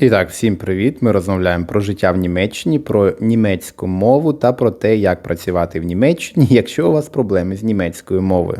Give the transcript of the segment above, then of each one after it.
І так, всім привіт! Ми розмовляємо про життя в Німеччині, про німецьку мову та про те, як працювати в Німеччині, якщо у вас проблеми з німецькою мовою.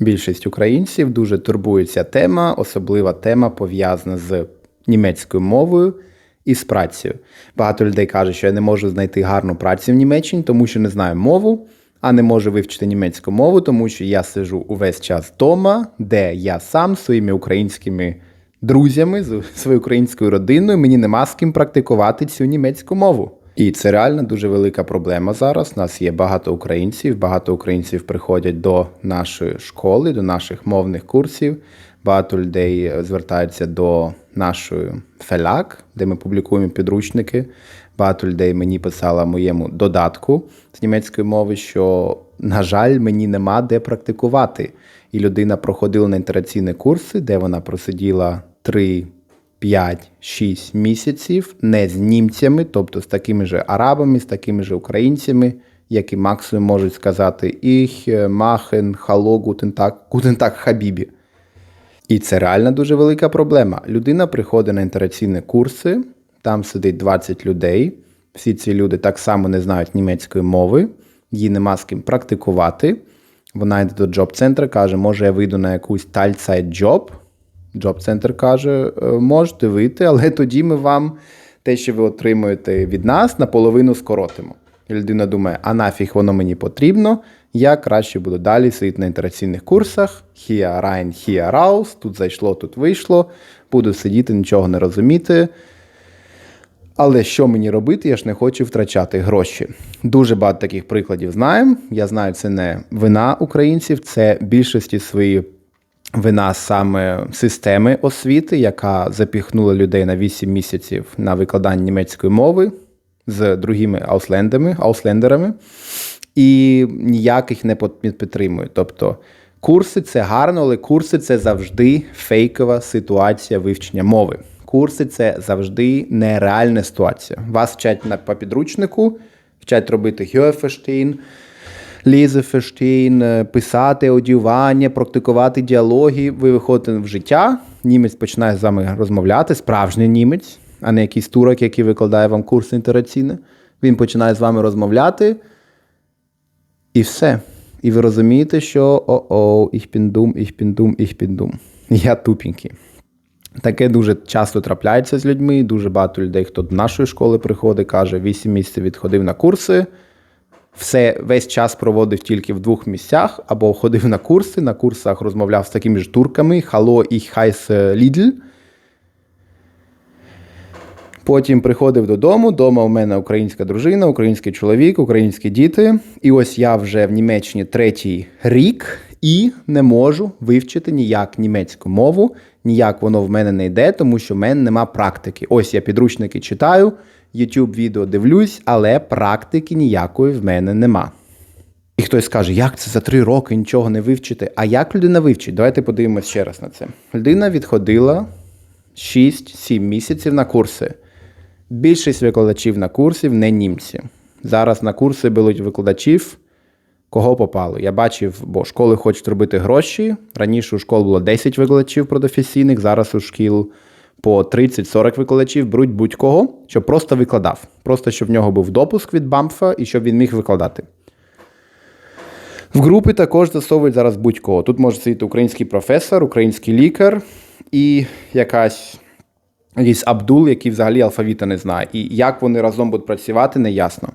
Більшість українців дуже турбується тема, особлива тема пов'язана з німецькою мовою і з працею. Багато людей кажуть, що я не можу знайти гарну працю в Німеччині, тому що не знаю мову, а не можу вивчити німецьку мову, тому що я сижу увесь час вдома, де я сам своїми українськими друзями, з своєю українською родиною, мені нема з ким практикувати цю німецьку мову. І це реально дуже велика проблема зараз. У нас є багато українців, багато українців приходять до нашої школи, до наших мовних курсів. Багато людей звертаються до нашої феляк, де ми публікуємо підручники. Багато людей мені писало моєму додатку з німецької мови, що, на жаль, мені нема де практикувати. І людина проходила на інтераційні курси, де вона просиділа 3, 5, 6 місяців не з німцями, тобто з такими ж арабами, з такими ж українцями, які максимум можуть сказати «Ich machen hallo, guten Tag, guten Tag, хабібі. І це реально дуже велика проблема. Людина приходить на інтераційні курси, там сидить 20 людей. Всі ці люди так само не знають німецької мови, їй нема з ким практикувати. Вона йде до джоб-центру, каже, може, я вийду на якусь тальцайт джоб. Джоб-центр каже, «Е, можете вийти, але тоді ми вам те, що ви отримуєте від нас, наполовину скоротимо. І людина думає, а нафіг воно мені потрібно, я краще буду далі сидіти на інтераційних курсах. Here rein, here raus, тут зайшло, тут вийшло. Буду сидіти, нічого не розуміти. Але що мені робити, я ж не хочу втрачати гроші. Дуже багато таких прикладів знаємо. Я знаю, це не вина українців, це більшості свої вина саме системи освіти, яка запіхнула людей на 8 місяців на викладання німецької мови з другими ауслендами, ауслендерами, і ніяких не підтримують. Тобто курси це гарно, але курси це завжди фейкова ситуація вивчення мови. Курси це завжди нереальна ситуація. Вас вчать на по підручнику, вчать робити Hörverstehen, Лізефештейн, писати аудіювання, практикувати діалоги. Ви виходите в життя, німець починає з вами розмовляти, справжній німець, а не якийсь турок, який викладає вам курс інтераційний. Він починає з вами розмовляти. І все. І ви розумієте, що о-о, ich bin dumm, ich bin dumm. Я тупенький. Таке дуже часто трапляється з людьми. Дуже багато людей, хто до нашої школи приходить, каже, 8 місяців відходив на курси все весь час проводив тільки в двох місцях, або ходив на курси. На курсах розмовляв з такими ж турками Хало і Хайс Лідл. Потім приходив додому. Дома у мене українська дружина, український чоловік, українські діти. І ось я вже в Німеччині третій рік і не можу вивчити ніяк німецьку мову, ніяк воно в мене не йде, тому що в мене нема практики. Ось я підручники читаю. YouTube відео дивлюсь, але практики ніякої в мене нема. І хтось скаже, як це за три роки нічого не вивчити? А як людина вивчить? Давайте подивимось ще раз на це. Людина відходила 6-7 місяців на курси. Більшість викладачів на курсів не німці. Зараз на курси беруть викладачів, кого попало. Я бачив, бо школи хочуть робити гроші. Раніше у школ було 10 викладачів професійних, зараз у шкіл по 30-40 викладачів беруть будь-кого, щоб просто викладав. Просто щоб в нього був допуск від бамфа і щоб він міг викладати. В групи також засовують зараз будь-кого. Тут може сидіти український професор, український лікар і якась якийсь Абдул, який взагалі алфавіта не знає. І як вони разом будуть працювати, не ясно.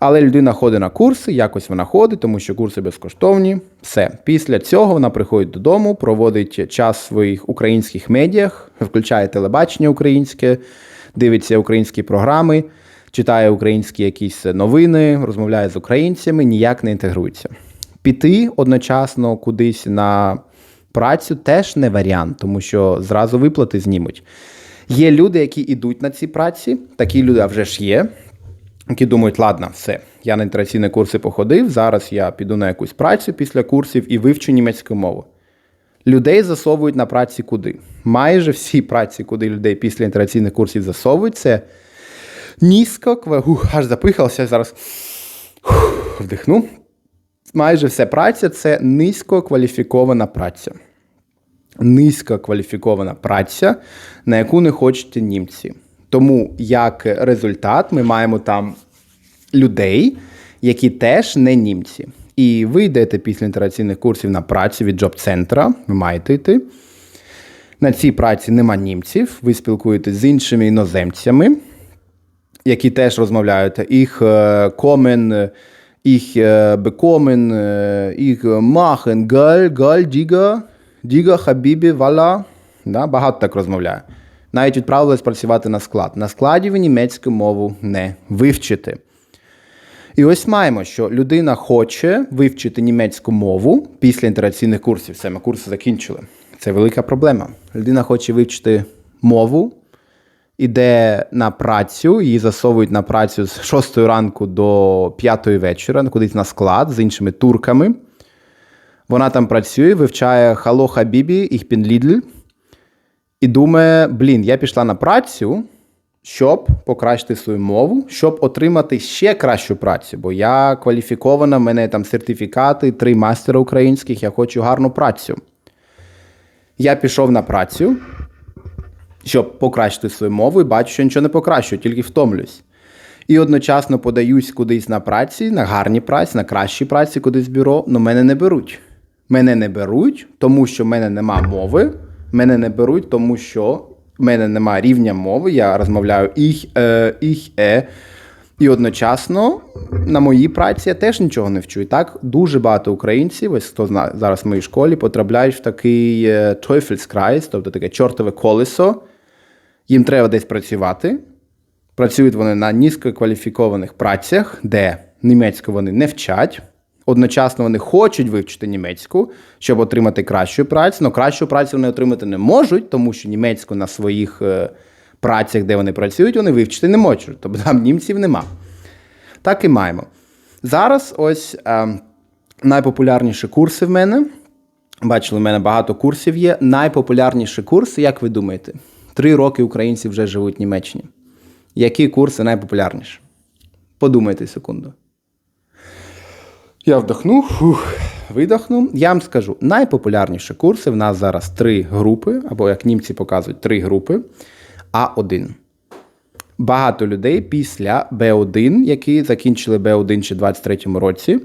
Але людина ходить на курси, якось вона ходить, тому що курси безкоштовні. Все. Після цього вона приходить додому, проводить час в своїх українських медіях, включає телебачення українське, дивиться українські програми, читає українські якісь новини, розмовляє з українцями, ніяк не інтегрується. Піти одночасно кудись на працю теж не варіант, тому що зразу виплати знімуть. Є люди, які йдуть на ці праці, такі люди вже ж є які думають, ладно, все, я на інтераційні курси походив, зараз я піду на якусь працю після курсів і вивчу німецьку мову. Людей засовують на праці куди? Майже всі праці, куди людей після інтераційних курсів засовують, це низько, ух, аж запихався, зараз ух, вдихну. Майже все праця це низько кваліфікована праця. Низько кваліфікована праця, на яку не хочете німці. Тому як результат ми маємо там людей, які теж не німці. І ви йдете після інтераційних курсів на працю від джоб-центра, ви маєте йти. На цій праці нема німців, ви спілкуєтесь з іншими іноземцями, які теж розмовляють. Їх е, комен, їх е, бекомен, е, їх махен, галь, галь, діга, діга, хабібі, вала. Да, багато так розмовляє. Навіть відправились працювати на склад. На складі ви німецьку мову не вивчите. І ось маємо, що людина хоче вивчити німецьку мову після інтераційних курсів. Все, ми курси закінчили. Це велика проблема. Людина хоче вивчити мову, іде на працю, її засовують на працю з 6 ранку до 5 вечора, кудись на склад з іншими турками. Вона там працює, вивчає Хало Хабібі, їх Лідль, і думає: блін, я пішла на працю, щоб покращити свою мову, щоб отримати ще кращу працю. Бо я кваліфікована, в мене там сертифікати, три мастера українських, я хочу гарну працю. Я пішов на працю, щоб покращити свою мову, і бачу, що нічого не покращую, тільки втомлюсь. І одночасно подаюсь кудись на праці, на гарні праці, на кращі праці, кудись бюро, але мене не беруть. Мене не беруть, тому що в мене нема мови. Мене не беруть, тому що в мене немає рівня мови. Я розмовляю їх, е, їх, е. І одночасно на моїй праці я теж нічого не вчу. І так дуже багато українців, ось хто знає зараз в моїй школі, потрапляють в такий Teufelskreis, тобто таке чортове колесо. Їм треба десь працювати. Працюють вони на низькокваліфікованих працях, де німецьку вони не вчать. Одночасно вони хочуть вивчити німецьку, щоб отримати кращу працю, але кращу працю вони отримати не можуть, тому що німецьку на своїх е, працях, де вони працюють, вони вивчити не можуть. Тобто там німців нема. Так і маємо. Зараз ось е, найпопулярніші курси в мене. Бачили, в мене багато курсів є. Найпопулярніші курси, як ви думаєте, три роки українці вже живуть в Німеччині. Які курси найпопулярніші? Подумайте секунду. Я вдохну, фух, видохну. Я вам скажу, найпопулярніші курси в нас зараз три групи, або як німці показують, три групи А1. Багато людей після Б1, які закінчили Б1 ще в 23-му році.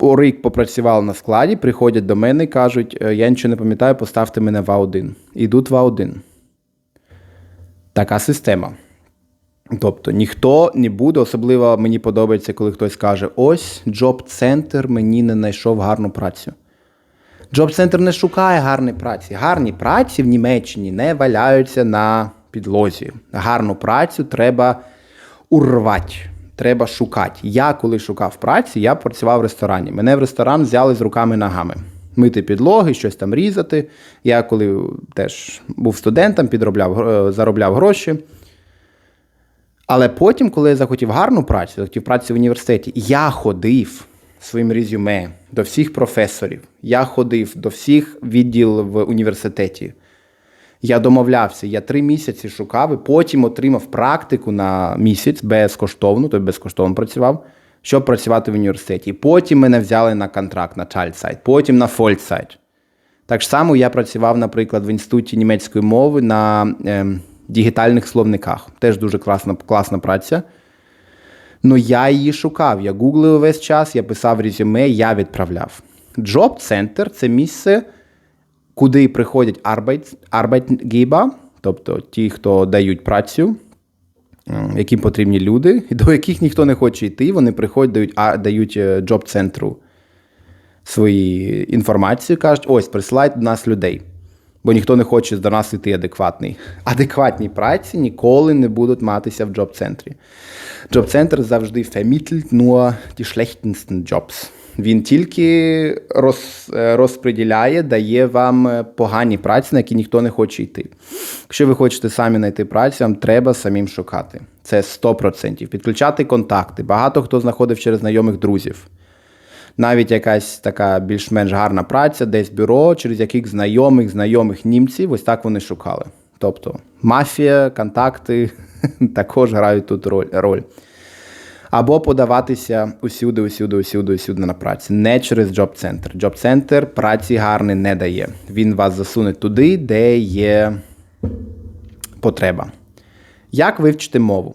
Рік попрацювали на складі, приходять до мене і кажуть, «Е, я нічого не пам'ятаю, поставте мене в А1. Ідуть в А1. Така система. Тобто ніхто не буде, особливо мені подобається, коли хтось каже: ось джоб-центр мені не знайшов гарну працю. Джоб-центр не шукає гарної праці. Гарні праці в Німеччині не валяються на підлозі. Гарну працю треба урвати, треба шукати. Я, коли шукав праці, я працював в ресторані. Мене в ресторан взяли з руками і ногами. Мити підлоги, щось там різати. Я коли теж був студентом, підробляв, е, заробляв гроші. Але потім, коли я захотів гарну працю, захотів працю в університеті, я ходив своїм резюме до всіх професорів, я ходив до всіх відділ в університеті. Я домовлявся, я три місяці шукав і потім отримав практику на місяць безкоштовно, тобто безкоштовно працював, щоб працювати в університеті. Потім мене взяли на контракт на child потім на Фольдсайт. Так само я працював, наприклад, в інституті німецької мови на. Е, дігітальних словниках. Теж дуже класна класна праця. Ну я її шукав. Я гуглив весь час, я писав резюме, я відправляв. Job Center – це місце, куди приходять Arbeitgeber, тобто ті, хто дають працю, яким потрібні люди, до яких ніхто не хоче йти, вони приходять, дають дають job е, центру свої інформацію, кажуть, ось, присилайте до нас людей бо ніхто не хоче до нас йти адекватний. Адекватні праці ніколи не будуть матися в джоб-центрі. Джоб-центр завжди vermittelt nur die schlechtesten Jobs. Він тільки роз, розподіляє, дає вам погані праці, на які ніхто не хоче йти. Якщо ви хочете самі знайти працю, вам треба самим шукати. Це 100%. Підключати контакти. Багато хто знаходив через знайомих друзів навіть якась така більш-менш гарна праця, десь бюро, через яких знайомих, знайомих німців, ось так вони шукали. Тобто мафія, контакти також грають тут роль. Або подаватися усюди, усюди, усюди, усюди на працю. Не через джоб-центр. Джоб-центр праці гарний не дає. Він вас засуне туди, де є потреба. Як вивчити мову?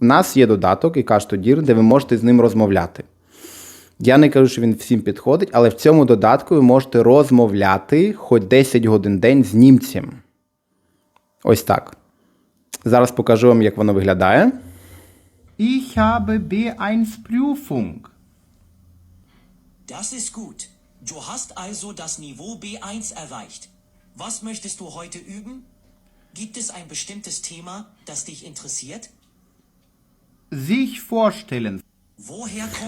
У нас є додаток і Дір, де ви можете з ним розмовляти. Я не кажу, що він всім підходить, але в цьому додатку ви можете розмовляти хоч 10 годин день з німцем. Ось так. Зараз покажу вам, як воно виглядає. Ich habe B1 Prüfung. Das ist gut. Du hast also das Niveau B1 erreicht. Was möchtest du heute üben? Gibt es ein bestimmtes Thema, das dich interessiert? Sich vorstellen.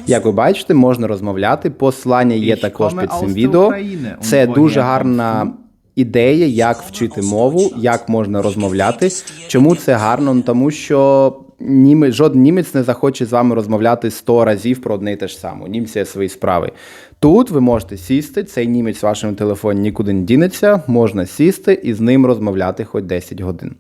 Як ви бачите, можна розмовляти. Посилання є також під цим відео. Це дуже гарна ідея, як вчити мову, як можна розмовляти. Чому це гарно? Ну, Тому що німе, жоден німець не захоче з вами розмовляти 100 разів про одне і те ж саме. У є свої справи. Тут ви можете сісти, цей німець в вашому телефоні нікуди не дінеться, можна сісти і з ним розмовляти хоч 10 годин.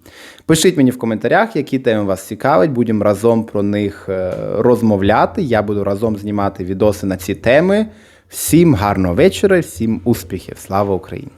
Пишіть мені в коментарях, які теми вас цікавить, будемо разом про них е, розмовляти. Я буду разом знімати відоси на ці теми. Всім гарного вечора, всім успіхів! Слава Україні!